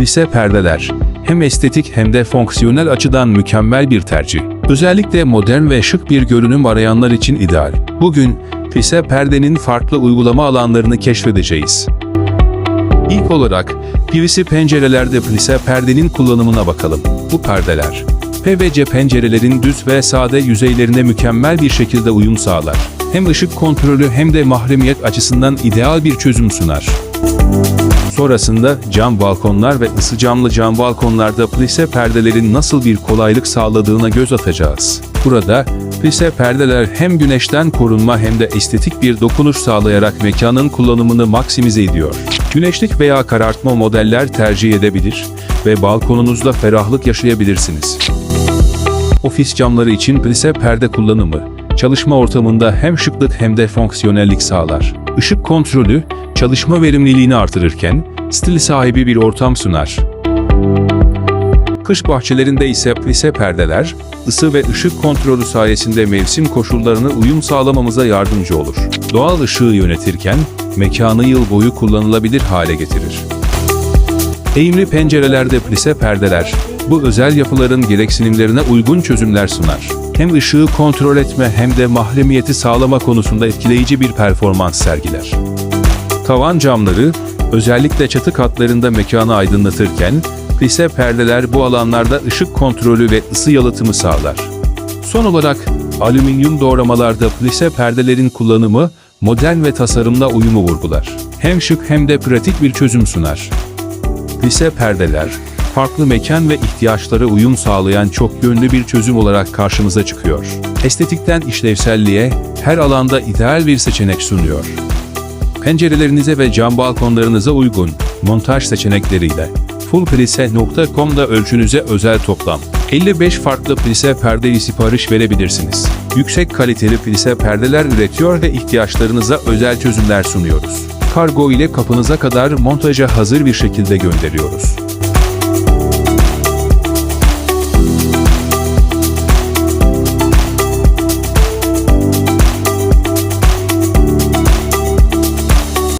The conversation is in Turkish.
Plise perdeler hem estetik hem de fonksiyonel açıdan mükemmel bir tercih. Özellikle modern ve şık bir görünüm arayanlar için ideal. Bugün plise perdenin farklı uygulama alanlarını keşfedeceğiz. İlk olarak PVC pencerelerde plise perdenin kullanımına bakalım. Bu perdeler PVC pencerelerin düz ve sade yüzeylerine mükemmel bir şekilde uyum sağlar. Hem ışık kontrolü hem de mahremiyet açısından ideal bir çözüm sunar. Sonrasında cam balkonlar ve ısı camlı cam balkonlarda plise perdelerin nasıl bir kolaylık sağladığına göz atacağız. Burada plise perdeler hem güneşten korunma hem de estetik bir dokunuş sağlayarak mekanın kullanımını maksimize ediyor. Güneşlik veya karartma modeller tercih edebilir ve balkonunuzda ferahlık yaşayabilirsiniz. Ofis camları için plise perde kullanımı, çalışma ortamında hem şıklık hem de fonksiyonellik sağlar. Işık kontrolü, çalışma verimliliğini artırırken, stil sahibi bir ortam sunar. Kış bahçelerinde ise plise perdeler, ısı ve ışık kontrolü sayesinde mevsim koşullarına uyum sağlamamıza yardımcı olur. Doğal ışığı yönetirken, mekanı yıl boyu kullanılabilir hale getirir. Eğimli pencerelerde plise perdeler, bu özel yapıların gereksinimlerine uygun çözümler sunar. Hem ışığı kontrol etme hem de mahremiyeti sağlama konusunda etkileyici bir performans sergiler. Tavan camları, özellikle çatı katlarında mekanı aydınlatırken, plise perdeler bu alanlarda ışık kontrolü ve ısı yalıtımı sağlar. Son olarak, alüminyum doğramalarda plise perdelerin kullanımı, modern ve tasarımla uyumu vurgular. Hem şık hem de pratik bir çözüm sunar. Plise perdeler, farklı mekan ve ihtiyaçlara uyum sağlayan çok yönlü bir çözüm olarak karşımıza çıkıyor. Estetikten işlevselliğe, her alanda ideal bir seçenek sunuyor. Pencerelerinize ve cam balkonlarınıza uygun montaj seçenekleriyle fullplise.com'da ölçünüze özel toplam 55 farklı plise perdeyi sipariş verebilirsiniz. Yüksek kaliteli plise perdeler üretiyor ve ihtiyaçlarınıza özel çözümler sunuyoruz. Kargo ile kapınıza kadar montaja hazır bir şekilde gönderiyoruz.